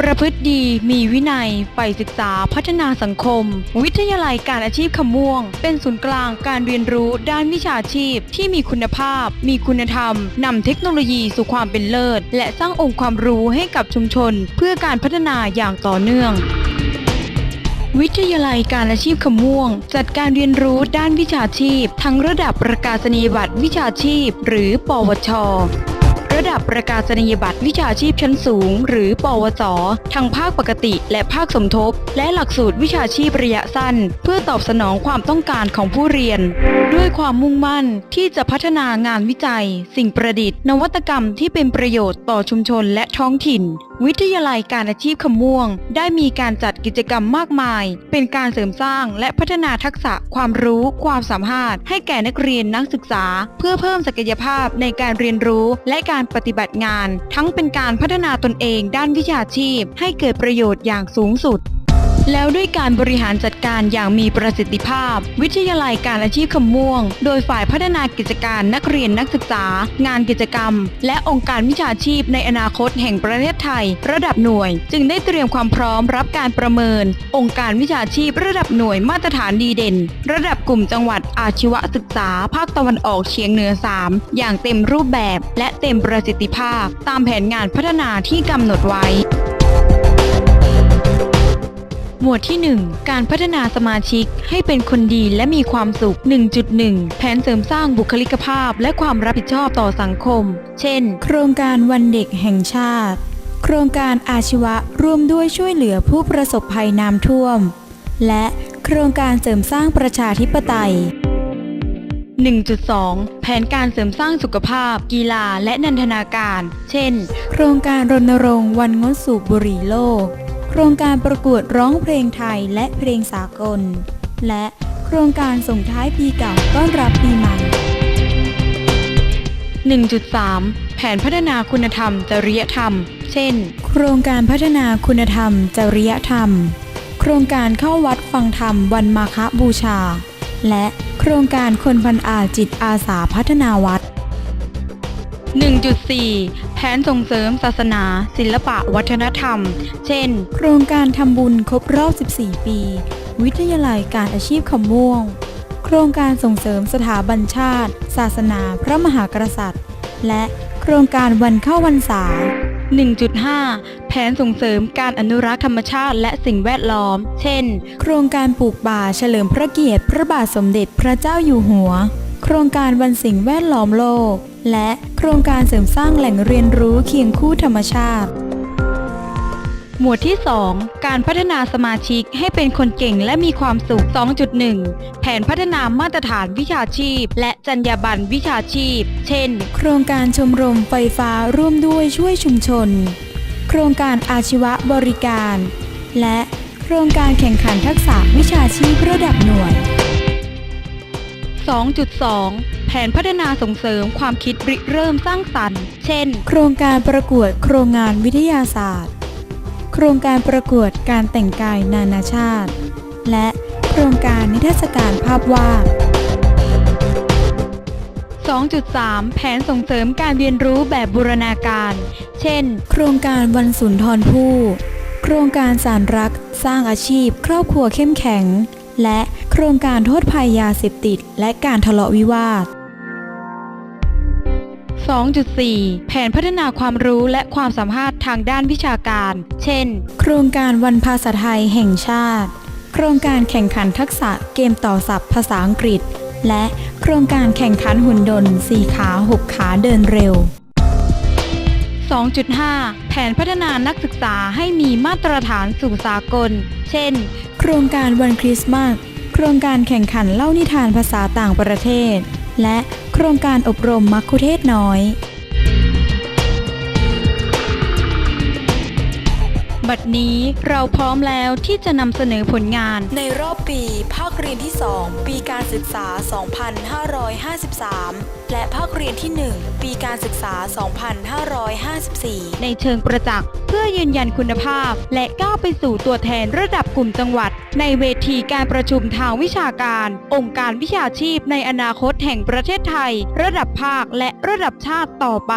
ประพฤติดีมีวินัยใฝ่ศึกษาพัฒนาสังคม วิทยาลัยการอาชีพขม่วง เป็นศูนย์กลางการเรียนรู้ด้านวิชาชีพ ที่มีคุณภาพ มีคุณธรรมนำเทคโนโลยีสู่ความเป็นเลิศ และสร้างองค์ความรู้ให้กับชุมชน เพื่อการพัฒนาอย่างต่อเนื่องวิทยาลัยการอาชีพขม่วง จัดการเรียนรู้ด้านวิชาชีพ ทั้งระดับประกาศนียบัตรวิชาชีพ หรือ ปวช ระดับประกาศนียบัตรวิชาชีพชั้นสูง หรือปวสทั้งภาคปกติ และภาคสมทบ และหลักสูตรวิชาชีพระยะสั้น เพื่อตอบสนองความต้องการของผู้เรียน ด้วยความมุ่งมั่นที่จะพัฒนางานวิจัย สิ่งประดิษฐ์ นวัตกรรมที่เป็นประโยชน์ต่อชุมชนและท้องถิ่นวิทยาลัยการอาชีพขม่วง ได้มีการจัดกิจกรรมมากมาย เป็นการเสริมสร้างและพัฒนาทักษะความรู้ ความสามารถ ให้แก่นักเรียนนักศึกษา เพื่อเพิ่มศักยภาพในการเรียนรู้และการปฏิบัติงาน ทั้งเป็นการพัฒนาตนเองด้านวิชาชีพ ให้เกิดประโยชน์อย่างสูงสุด แล้วด้วยการบริหารจัดการอย่างมีประสิทธิภาพ วิทยาลัยการอาชีพขมม่วง โดยฝ่ายพัฒนากิจการนักเรียนนักศึกษา งานกิจกรรม และองค์การวิชาชีพในอนาคตแห่งประเทศไทย ระดับหน่วย จึงได้เตรียมความพร้อมรับการประเมิน องค์การวิชาชีพระดับหน่วยมาตรฐานดีเด่น ระดับกลุ่มจังหวัดอาชีวศึกษา ภาคตะวันออกเฉียงเหนือ 3 อย่างเต็มรูปแบบ และเต็มประสิทธิภาพ ตามแผนงานพัฒนาที่กำหนดไว้ หมวดที่ 1 การพัฒนาสมาชิกให้เป็นคนดีและมีความสุข 1.1 แผนเสริมสร้างบุคลิกภาพและความรับผิดชอบต่อสังคม เช่น โครงการวันเด็กแห่งชาติ โครงการอาชีวะร่วมด้วยช่วยเหลือผู้ประสบภัยน้ำท่วม และโครงการเสริมสร้างประชาธิปไตย 1.2 แผนการเสริมสร้างสุขภาพ กีฬาและนันทนาการ เช่น โครงการรณรงค์วันงดสูบบุหรี่โลกโครงการประกวดร้องเพลงไทยและเพลงสากล และโครงการส่งท้ายปีเก่าต้อนรับปีใหม่ 1.3 แผนพัฒนาคุณธรรม จริยธรรม เช่น โครงการพัฒนาคุณธรรม จริยธรรม โครงการเข้าวัดฟังธรรมวันมาฆบูชา และโครงการคนพันอาจิตอาสาพัฒนาวัด 1.4 แผนส่งเสริมศาสนา ศิลปะวัฒนธรรม เช่น โครงการทำบุญครบรอบ 14 ปี วิทยาลัยการอาชีพขมม่วง โครงการส่งเสริมสถาบันชาติ ศาสนาพระมหากษัตริย์ และโครงการวันเข้าวันษา1.5 แผนส่งเสริมการอนุรักษ์ธรรมชาติและสิ่งแวดล้อม เช่น โครงการปลูกป่าเฉลิมพระเกียรติ พระบาทสมเด็จพระเจ้าอยู่หัว โครงการวันสิ่งแวดล้อมโลก และโครงการเสริมสร้างแหล่งเรียนรู้เคียงคู่ธรรมชาติ หมวดที่ 2 การพัฒนาสมาชิกให้เป็นคนเก่งและมีความสุข 2.1 แผนพัฒนามาตรฐานวิชาชีพ และจรรยาบรรณวิชาชีพ เช่น โครงการชมรมไฟฟ้าร่วมด้วยช่วยชุมชน โครงการอาชีวะบริการ และโครงการแข่งขันทักษะวิชาชีพระดับหน่วย 2.2 แผนพัฒนาส่งเสริมความคิดริเริ่มสร้างสรรค์ เช่น โครงการประกวดโครงงานวิทยาศาสตร์ โครงการประกวดการแต่งกายนานาชาติ และโครงการนิทรรศการภาพวาด 2.3 แผนส่งเสริมการเรียนรู้แบบบูรณาการ เช่น โครงการวันสุนทรภู่ โครงการสารรัก สร้างอาชีพ ครอบครัวเข้มแข็ง และโครงการโทษภัยยาเสพติด และการทะเลาะวิวาท 2.4 แผนพัฒนาความรู้และความสามารถทางด้านวิชาการ เช่น โครงการวันภาษาไทยแห่งชาติ โครงการแข่งขันทักษะเกมต่อศัพท์ภาษาอังกฤษ และโครงการแข่งขันหุ่นยนต์4ขา 6 ขาเดินเร็ว 2.5 แผนพัฒนานักศึกษาให้มีมาตรฐานสู่สากล เช่น โครงการวันคริสต์มาสโครงการแข่งขันเล่านิทานภาษาต่างประเทศ และโครงการอบรมมัคคุเทศน้อย บัดนี้เราพร้อมแล้วที่จะนำเสนอผลงาน ในรอบปี ภาคเรียนที่ 2 ปีการศึกษา 2553 และภาคเรียนที่ 1 ปีการศึกษา 2554 ในเชิงประจักษ์เพื่อยืนยันคุณภาพ และก้าวไปสู่ตัวแทนระดับกลุ่มจังหวัด ในเวทีการประชุมทางวิชาการ องค์การวิชาชีพในอนาคตแห่งประเทศไทย ระดับภาคและระดับชาติต่อไป